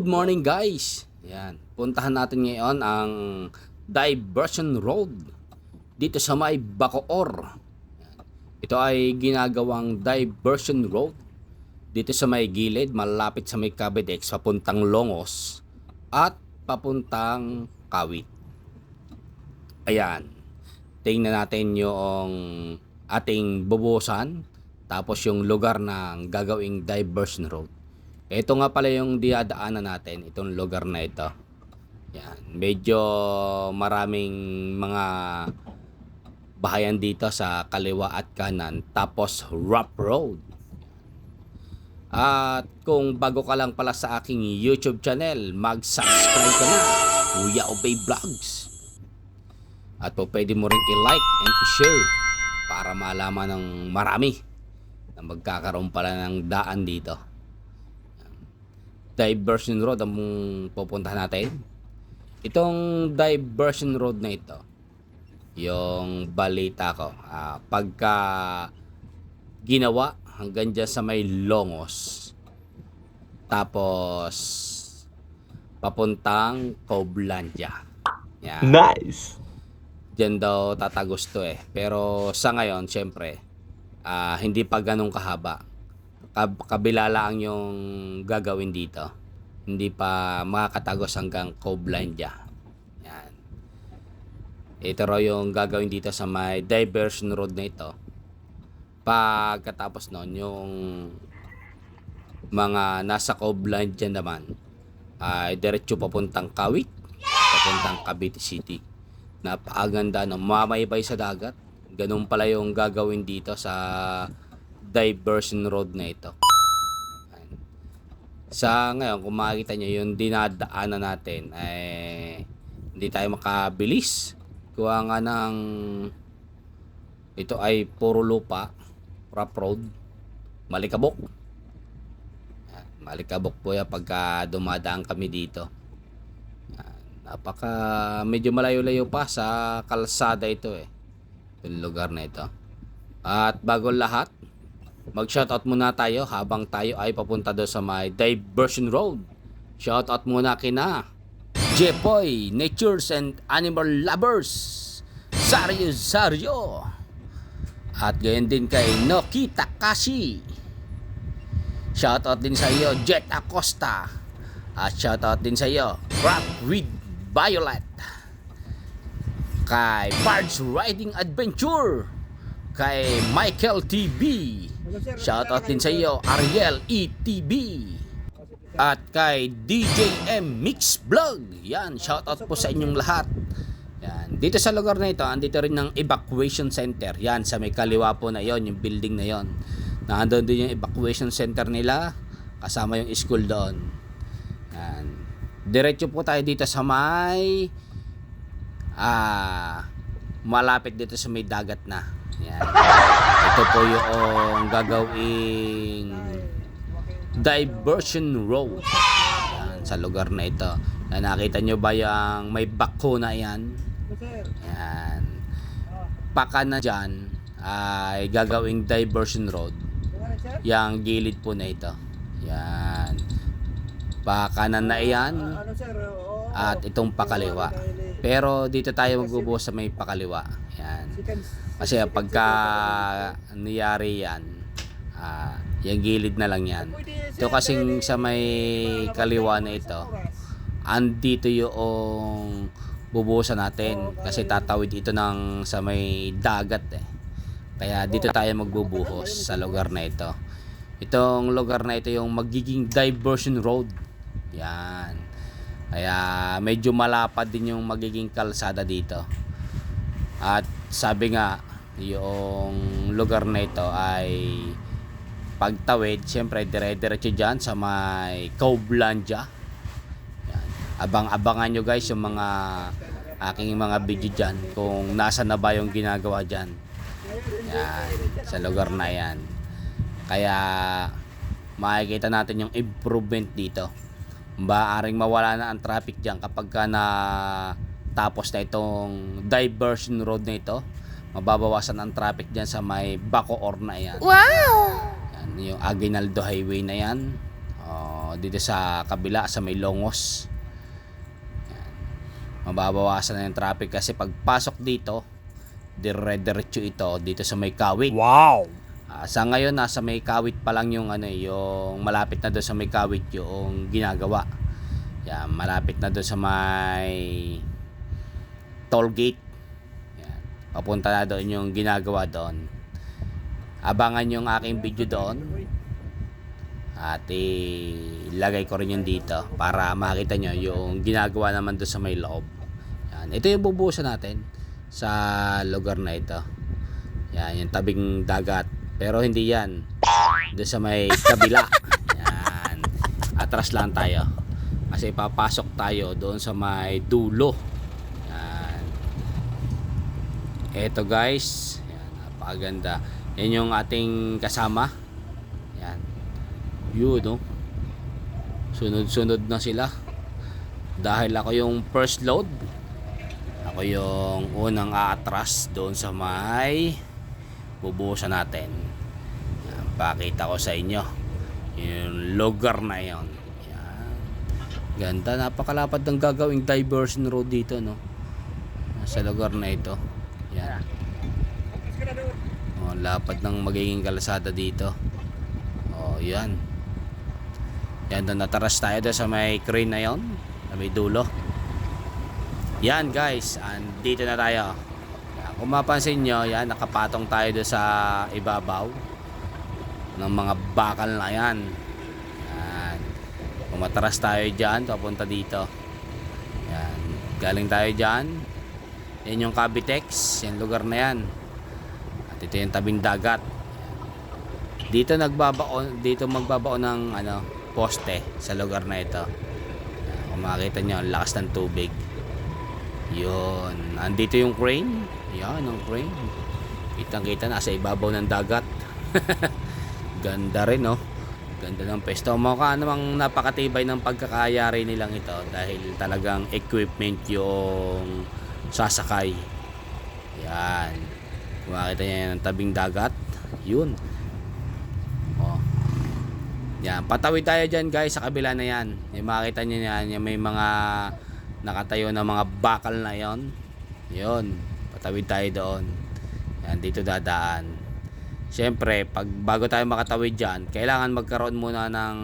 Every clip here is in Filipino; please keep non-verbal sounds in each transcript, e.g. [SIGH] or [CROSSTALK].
Good morning guys! Yan. Puntahan natin ngayon ang Diversion Road dito sa may Bacoor. Ito ay ginagawang Diversion Road dito sa may gilid malapit sa may Cabidex papuntang Longos at papuntang Kawit. Ayan. Tingnan natin yung ating bubusan tapos yung lugar ng gagawing Diversion Road. Ito nga pala yung diadaanan natin, itong lugar na ito. Yan, medyo maraming mga bahayan dito sa kaliwa at kanan, tapos rough road. At kung bago ka lang pala sa aking YouTube channel, mag-subscribe ka na, Kuya Obey Vlogs. At po pwede mo rin i-like and i-share para malaman ng marami na magkakaroon pala ng daan dito diversion road ang pupuntahan natin. Itong diversion road na ito, yung balita ko, ah, pagka ginawa hanggang dyan sa may Longos, tapos papuntang Coblandia. Yan. Nice. Diyan daw tatagos to eh. Pero sa ngayon, syempre, ah, hindi pa ganun kahaba. Kab- kabila lang yung gagawin dito. Hindi pa makakatagos hanggang Coblandia. Yan. Ito raw yung gagawin dito sa may diversion road na ito. Pagkatapos nun, yung mga nasa Coblandia naman ay diretso papuntang Kawit, papuntang Cavite City. Napakaganda ng mamaybay sa dagat. Ganun pala yung gagawin dito sa diversion road na ito. Sa ngayon, kung makikita nyo yung dinadaanan natin, ay hindi tayo makabilis. Kuha nga ng ito ay puro lupa, rough road, malikabok. Malikabok po yan pagka dumadaan kami dito. Napaka medyo malayo-layo pa sa kalsada ito eh. Yung lugar na ito. At bago lahat, Mag-shoutout muna tayo habang tayo ay papunta doon sa may Diversion Road. Shoutout muna kina Jepoy, Natures and Animal Lovers, Sario Sario, at gayon din kay Noki Takashi. Shoutout din sa iyo, Jet Acosta. At shoutout din sa iyo, Rap with Violet. Kay Bards Riding Adventure. Kay Michael TV. Shoutout din sa iyo, Ariel ETB. At kay DJM Mix Vlog. Yan, shoutout po sa inyong lahat. Yan. Dito sa lugar na ito, andito rin ng evacuation center. Yan, sa may kaliwa po na yon, yung building na yon. Nandun din yung evacuation center nila. Kasama yung school doon. Yan. Diretso po tayo dito sa may ah malapit dito sa may dagat na. Yan. Ito po yung gagawing diversion road. Yan, sa lugar na ito. Na nakita nyo ba yung may bako na yan? Yan. Paka na dyan ay gagawing diversion road. Yang gilid po na ito. Yan. Pakanan na iyan at itong pakaliwa. Pero dito tayo magbubuhos sa may pakaliwa. Yan. Kasi pagka niyari yan, ah, yung gilid na lang yan. Ito kasing sa may kaliwa na ito, andito yung bubuhusan natin. Kasi tatawid ito ng sa may dagat eh. Kaya dito tayo magbubuhos sa lugar na ito. Itong lugar na ito yung magiging diversion road. Yan. Kaya medyo malapad din yung magiging kalsada dito. At sabi nga, yung lugar na ito ay pagtawid, syempre dire-diretso dyan sa may Coblandia. Yan. Abang-abangan nyo guys yung mga aking mga video dyan kung nasa na ba yung ginagawa dyan. Yan, sa lugar na yan. Kaya makikita natin yung improvement dito. Maaring mawala na ang traffic dyan kapag ka na tapos na itong diversion road na ito. Mababawasan ang traffic dyan sa may Bacoor na yan. Wow! Yan, yung Aguinaldo Highway na yan. Oh, dito sa kabila sa may Longos. Yan. Mababawasan na yung traffic kasi pagpasok dito, dire-diretso ito dito sa may Kawit. Wow! Ah, sa ngayon nasa may kawit pa lang yung ano yung malapit na doon sa may kawit yung ginagawa. Yan, malapit na doon sa may toll gate. Yan. Papunta na doon yung ginagawa doon. Abangan yung aking video doon. At ilagay ko rin yun dito para makita nyo yung ginagawa naman doon sa may loob. Yan. Ito yung bubuhusan natin sa lugar na ito. Yan, yung tabing dagat. Pero hindi yan. Doon sa may kabila. Yan. Atras lang tayo. Kasi papasok tayo doon sa may dulo. Yan. Eto guys. Yan, napakaganda. Yan yung ating kasama. Yan. Yun, no? Sunod-sunod na sila. Dahil ako yung first load. Ako yung unang aatras doon sa may bubuhusan natin. Yan, pakita ko sa inyo yung lugar na yon. Yan. Ganda, napakalapad ng gagawing diversion road dito, no? Sa lugar na ito. Yan. Oh, lapad ng magiging kalsada dito. Oh, yan. Yan, doon nataras tayo doon sa may crane na yon. Sa may dulo. Yan guys, andito na tayo. Kung mapansin nyo, yan, nakapatong tayo doon sa ibabaw ng mga bakal na yan. Yan. Umatras tayo dyan, papunta dito. Yan. Galing tayo dyan. Yan yung Cavitex, yan lugar na yan. At ito yung tabing dagat. Dito nagbabaon, dito magbabaon ng ano, poste sa lugar na ito. Kung makikita nyo, ang lakas ng tubig. Yun. Andito yung crane. Yan, ang crane. Kitang kita nasa ibabaw ng dagat. [LAUGHS] Ganda rin, no? Ganda ng pesto. Mukha namang napakatibay ng pagkakayari nilang ito dahil talagang equipment yung sasakay. Yan. Kung makita niya yan ang tabing dagat, yun. Oh. Yan, patawid tayo dyan guys sa kabila na yan. Yung makita niyo yan, yung may mga nakatayo na mga bakal na yon. Yun, patawid tayo doon. Yan, dito dadaan. Siyempre, pag bago tayo makatawid dyan, kailangan magkaroon muna ng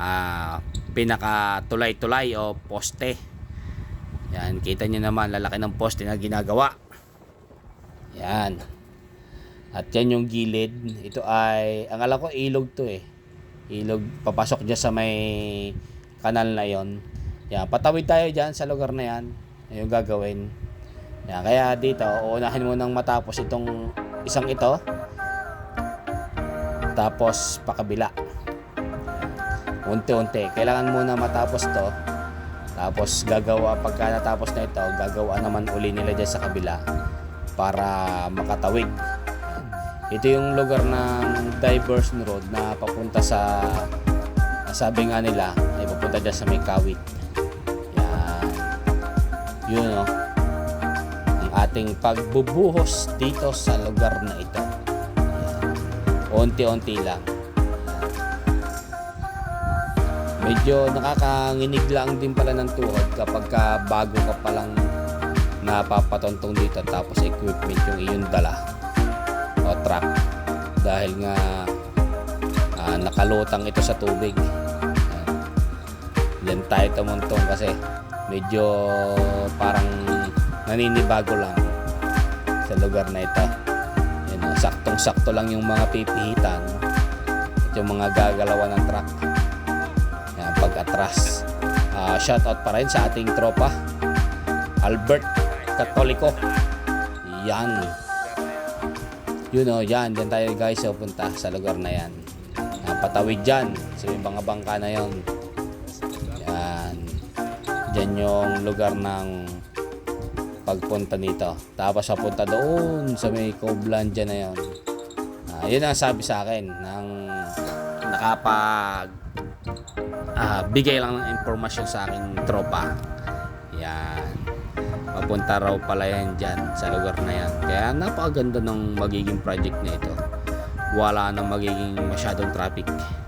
ah, pinaka tulay-tulay o poste. Yan, kita nyo naman, lalaki ng poste na ginagawa. Yan. At yan yung gilid. Ito ay, ang alam ko, ilog to eh. Ilog, papasok dyan sa may kanal na yon. Yan, patawid tayo dyan sa lugar na yan. Yung gagawin. Yan, kaya dito, uunahin mo nang matapos itong isang ito. Tapos, pakabila. Unti-unti. Kailangan muna matapos to. Tapos, gagawa, pagka natapos na ito, gagawa naman uli nila dyan sa kabila para makatawid. Ito yung lugar ng diversion road na papunta sa sabi nga nila ay papunta dyan sa may kawit. Yan. Yun o. Ang ating pagbubuhos dito sa lugar na ito. Unti-unti lang. Medyo nakakanginig lang din pala ng tuhod kapag ka bago ka palang napapatontong dito tapos equipment yung iyong dala o truck. Dahil nga ah, nakalutang ito sa tubig. Yan. Yan tayo tumuntong kasi medyo parang naninibago lang sa lugar na ito. Yan, saktong sakto lang yung mga pipihitan at yung mga gagalawan ng truck Yan, pag atras Ah, shout out pa rin sa ating tropa Albert Katoliko yan yun o, yan. Diyan tayo guys so, punta sa lugar na yan. yan patawid dyan. Sa mga bangka na yon. Yan. Diyan yung lugar ng pagpunta nito. Tapos papunta doon sa may Coblan dyan na yon. Ah, yun ang sabi sa akin ng nakapag ah, bigay lang ng impormasyon sa aking tropa. Yan papunta raw pala yan dyan sa lugar na yan kaya napakaganda ng magiging project na ito wala nang magiging masyadong traffic yan.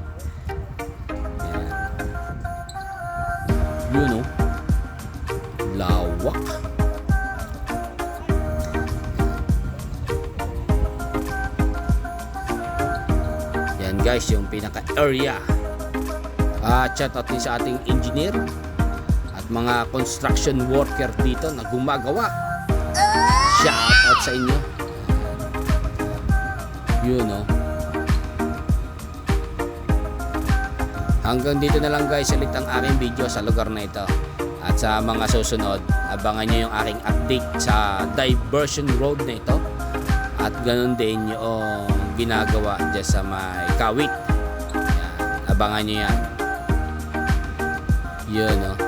Yun oh. Lawak. Yan guys, yung pinaka-area. Ah, chat out din sa ating engineer at mga construction worker dito na gumagawa. Shout out sa inyo. Yun oh. Hanggang dito na lang guys ulit ang aking video sa lugar na ito. At sa mga susunod, abangan nyo yung aking update sa diversion road na ito. At ganun din yung ginagawa dyan sa may kawit. Yan. Abangan nyo yan. Yun oh.